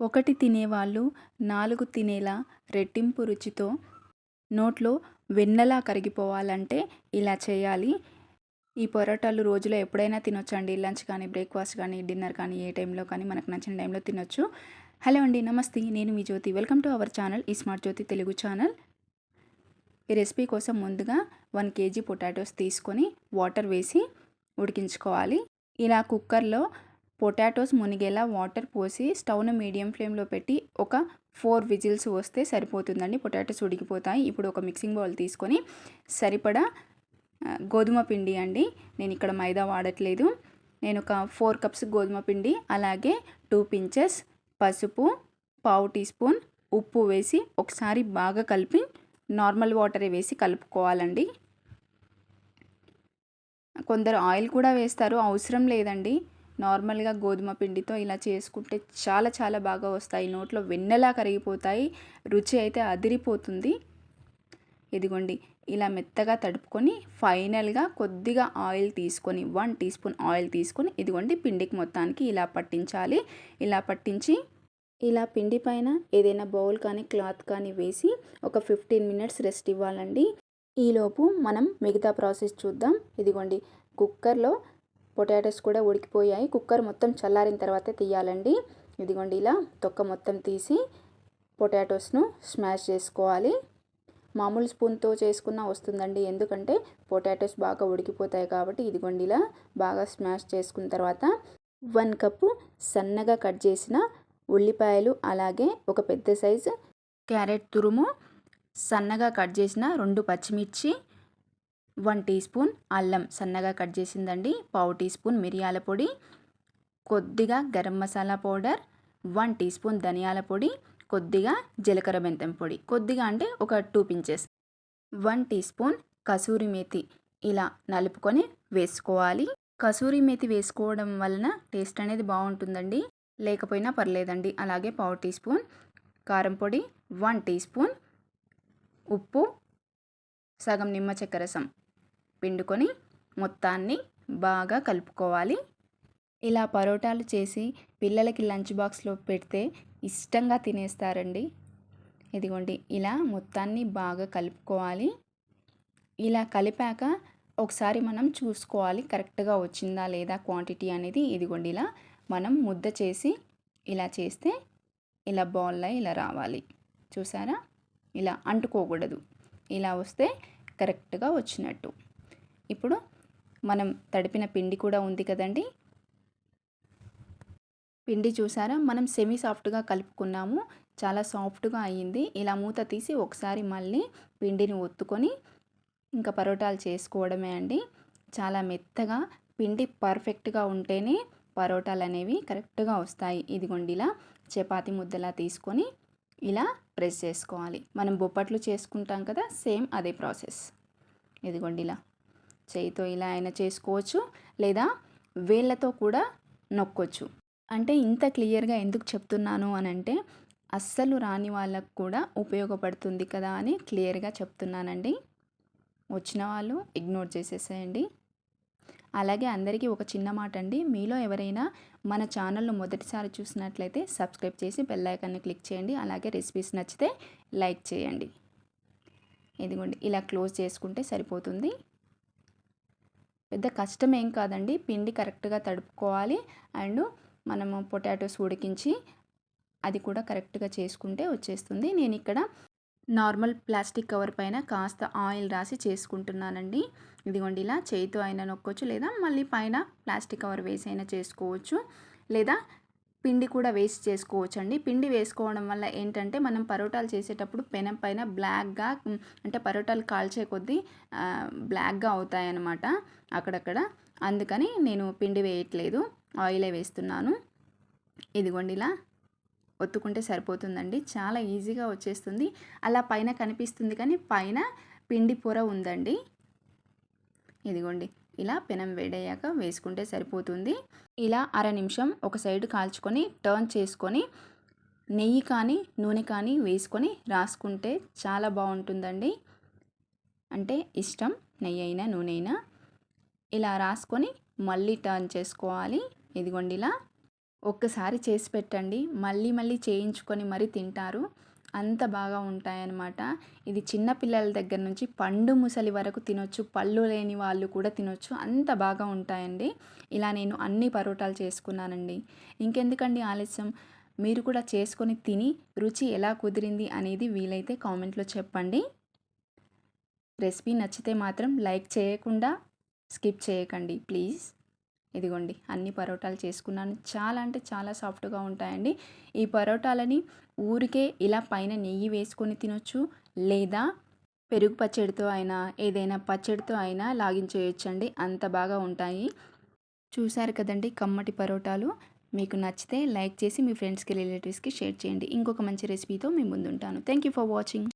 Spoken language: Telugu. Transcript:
ఒకటి తినేవాళ్ళు నాలుగు తినేలా రెట్టింపు రుచితో నోట్లో వెన్నలా కరిగిపోవాలంటే ఇలా చేయాలి. ఈ పొరాటాలు రోజులో ఎప్పుడైనా తినొచ్చండి. లంచ్ కానీ బ్రేక్ఫాస్ట్ కానీ డిన్నర్ కానీ ఏ టైంలో కానీ మనకు నచ్చిన టైంలో తినొచ్చు. హలో అండి నమస్తే. నేను మీ Jyothi. Welcome to our channel ఈ స్మార్ట్ జ్యోతి తెలుగు ఛానల్. ఈ రెసిపీ కోసం ముందుగా వన్ కేజీ పొటాటోస్ తీసుకొని వాటర్ వేసి ఉడికించుకోవాలి. ఇలా కుక్కర్లో పొటాటోస్ మునిగేలా వాటర్ పోసి స్టవ్ను మీడియం ఫ్లేమ్లో పెట్టి ఒక ఫోర్ విజిల్స్ వస్తే సరిపోతుందండి. పొటాటోస్ ఉడికిపోతాయి. ఇప్పుడు ఒక మిక్సింగ్ బౌల్ తీసుకొని సరిపడా గోధుమ పిండి అండి. నేను ఇక్కడ మైదా వాడట్లేదు. నేను ఒక ఫోర్ కప్స్ గోధుమ పిండి అలాగే టూ పించెస్ పసుపు పావు టీ స్పూన్ ఉప్పు వేసి ఒకసారి బాగా కలిపి నార్మల్ వాటరే వేసి కలుపుకోవాలండి. కొందరు ఆయిల్ కూడా వేస్తారు. అవసరం లేదండి. నార్మల్గా గోధుమ పిండితో ఇలా చేసుకుంటే చాలా చాలా బాగా వస్తాయి. నోట్లో వెన్నెలా కరిగిపోతాయి రుచి అయితే అదిరిపోతుంది. ఇదిగోండి ఇలా మెత్తగా తడుపుకొని ఫైనల్గా కొద్దిగా ఆయిల్ తీసుకొని వన్ టీ స్పూన్ ఆయిల్ తీసుకొని ఇదిగోండి పిండికి మొత్తానికి ఇలా పట్టించాలి. ఇలా పట్టించి ఇలా పిండి పైన ఏదైనా బౌల్ కానీ క్లాత్ కానీ వేసి ఒక ఫిఫ్టీన్ మినిట్స్ రెస్ట్ ఇవ్వాలండి. ఈలోపు మనం మిగతా ప్రాసెస్ చూద్దాం. ఇదిగోండి కుక్కర్లో పొటాటోస్ కూడా ఉడికిపోయాయి. కుక్కర్ మొత్తం చల్లారిన తర్వాత తీయాలండి. ఇదిగోండి ఇలా తొక్క మొత్తం తీసి పొటాటోస్ను స్మాష్ చేసుకోవాలి. మామూలు స్పూన్తో చేసుకున్న వస్తుందండి. ఎందుకంటే పొటాటోస్ బాగా ఉడికిపోతాయి కాబట్టి ఇదిగోండి ఇలా బాగా స్మాష్ చేసుకున్న తర్వాత వన్ కప్పు సన్నగా కట్ చేసిన ఉల్లిపాయలు అలాగే ఒక పెద్ద సైజు క్యారెట్ తురుము సన్నగా కట్ చేసిన రెండు పచ్చిమిర్చి వన్ టీ స్పూన్ అల్లం సన్నగా కట్ చేసిందండి. పావు టీ స్పూన్ మిరియాల పొడి కొద్దిగా garam masala powder one teaspoon ధనియాల పొడి కొద్దిగా జీలకర్ర బెంతం పొడి. కొద్దిగా అంటే ఒక two pinches. One teaspoon kasuri methi ఇలా నలుపుకొని వేసుకోవాలి. కసూరి మేతి వేసుకోవడం వలన టేస్ట్ అనేది బాగుంటుందండి. లేకపోయినా పర్లేదండి. అలాగే పావు టీ స్పూన్ కారం పొడి వన్ టీ స్పూన్ ఉప్పు సగం నిమ్మ చెక్క రసం. పిండుకొని మొత్తాన్ని బాగా కలుపుకోవాలి. ఇలా పరోటాలు చేసి పిల్లలకి లంచ్ బాక్స్లో పెడితే ఇష్టంగా తినేస్తారండి. ఇదిగోండి ఇలా మొత్తాన్ని బాగా కలుపుకోవాలి. ఇలా కలిపాక ఒకసారి మనం చూసుకోవాలి కరెక్ట్గా వచ్చిందా లేదా క్వాంటిటీ అనేది. ఇదిగోండి ఇలా మనం ముద్ద చేసి ఇలా చేస్తే ఇలా బాల్లా ఇలా రావాలి. చూసారా? ఇలా అంటుకోకూడదు. ఇలా వస్తే కరెక్ట్గా వచ్చినట్టు. ఇప్పుడు మనం తడిపిన పిండి కూడా ఉంది కదండి. పిండి చూసారా? మనం సెమీ సాఫ్ట్గా కలుపుకున్నాము. చాలా సాఫ్ట్గా అయ్యింది. ఇలా మూత తీసి ఒకసారి మళ్ళీ పిండిని ఒత్తుకొని ఇంకా పరోటాలు చేసుకోవడమే అండి. చాలా మెత్తగా పిండి పర్ఫెక్ట్గా ఉంటేనే పరోటాలు అనేవి కరెక్ట్గా వస్తాయి. ఇదిగోండి ఇలా చపాతి ముద్దలా తీసుకొని ఇలా ప్రెస్ చేసుకోవాలి. మనం బొప్పట్లు చేసుకుంటాం కదా సేమ్ అదే ప్రాసెస్ ఇదిగోండి ఇలా చేయితో ఇలా అయినా చేసుకోవచ్చు లేదా వేళ్ళతో కూడా నొక్కొచ్చు. అంటే ఇంత క్లియర్గా ఎందుకు చెప్తున్నాను అని అంటే అస్సలు రాని వాళ్ళకు కూడా ఉపయోగపడుతుంది కదా అని క్లియర్గా చెప్తున్నానండి. వచ్చిన వాళ్ళు ఇగ్నోర్ చేసేసేయండి. అలాగే అందరికీ ఒక చిన్న మాట అండి. మీలో ఎవరైనా మన ఛానల్ను మొదటిసారి చూసినట్లయితే సబ్స్క్రైబ్ చేసి బెల్ ఐకాన్ని క్లిక్ చేయండి. అలాగే రెసిపీస్ నచ్చితే లైక్ చేయండి. ఇదిగోండి ఇలా క్లోజ్ చేసుకుంటే సరిపోతుంది. పెద్ద కష్టం ఏం కాదండి. పిండి కరెక్ట్గా తడుపుకోవాలి. అండ్ మనము పొటాటోస్ ఉడికించి అది కూడా కరెక్ట్గా చేసుకుంటే వచ్చేస్తుంది. నేను ఇక్కడ నార్మల్ ప్లాస్టిక్ కవర్ పైన కాస్త ఆయిల్ రాసి చేసుకుంటున్నానండి. ఇదిగోండి ఇలా చేయితో అయినా నొక్కొచ్చు లేదా మళ్ళీ పైన ప్లాస్టిక్ కవర్ వేసి అయినా చేసుకోవచ్చు. లేదా పిండి కూడా వేస్ట్ చేసుకోవచ్చండి. పిండి వేసుకోవడం వల్ల ఏంటంటే మనం పరోటాలు చేసేటప్పుడు పెనం పైన బ్లాక్గా అంటే పరోటాలు కాల్చే కొద్దీ బ్లాక్గా అవుతాయి అన్నమాట అక్కడక్కడ. అందుకని నేను పిండి వేయట్లేదు. ఆయిలే వేస్తున్నాను. ఇదిగోండి ఇలా ఒత్తుకుంటే సరిపోతుందండి. చాలా ఈజీగా వచ్చేస్తుంది. అలా పైన కనిపిస్తుంది కానీ పైన పిండి పొర ఉందండి. ఇదిగోండి. ఇలా పెనం వేడయ్యాక వేసుకుంటే సరిపోతుంది. ఇలా అర నిమిషం ఒక సైడ్ కాల్చుకొని టర్న్ చేసుకొని నెయ్యి కానీ నూనె కానీ వేసుకొని రాసుకుంటే చాలా బాగుంటుందండి. అంటే ఇష్టం నెయ్యి అయినా నూనె అయినా. ఇలా రాసుకొని మళ్ళీ టర్న్ చేసుకోవాలి. ఇదిగోండి ఇలా. ఒక్కసారి చేసి పెట్టండి. మళ్ళీ మళ్ళీ చేయించుకొని మరీ తింటారు. అంత బాగా ఉంటాయన్నమాట. ఇది చిన్న పిల్లల దగ్గర నుంచి పండు ముసలి వరకు తినొచ్చు పళ్ళు లేని వాళ్ళు కూడా తినొచ్చు. అంత బాగా ఉంటాయండి. ఇలా నేను అన్ని పరోటాలు చేసుకున్నానండి. ఇంకెందుకండి ఆలస్యం? మీరు కూడా చేసుకొని తిని రుచి ఎలా కుదిరింది అనేది వీలైతే కామెంట్లో చెప్పండి. రెసిపీ నచ్చితే మాత్రం లైక్ చేయకుండా స్కిప్ చేయకండి ప్లీజ్. ఇదిగోండి అన్ని పరోటాలు చేసుకున్నాను. చాలా అంటే చాలా సాఫ్ట్గా ఉంటాయండి. ఈ పరోటాలని ఊరికే ఇలా పైన నెయ్యి వేసుకొని తినొచ్చు లేదా పెరుగు పచ్చడితో అయినా ఏదైనా పచ్చడితో అయినా లాగించేయొచ్చండి. అంత బాగా ఉంటాయి. చూశారు కదండి కమ్మటి పరోటాలు. మీకు నచ్చితే లైక్ చేసి మీ ఫ్రెండ్స్కి రిలేటివ్స్కి షేర్ చేయండి. ఇంకొక మంచి రెసిపీతో మీ ముందుంటాను. Thank you for watching.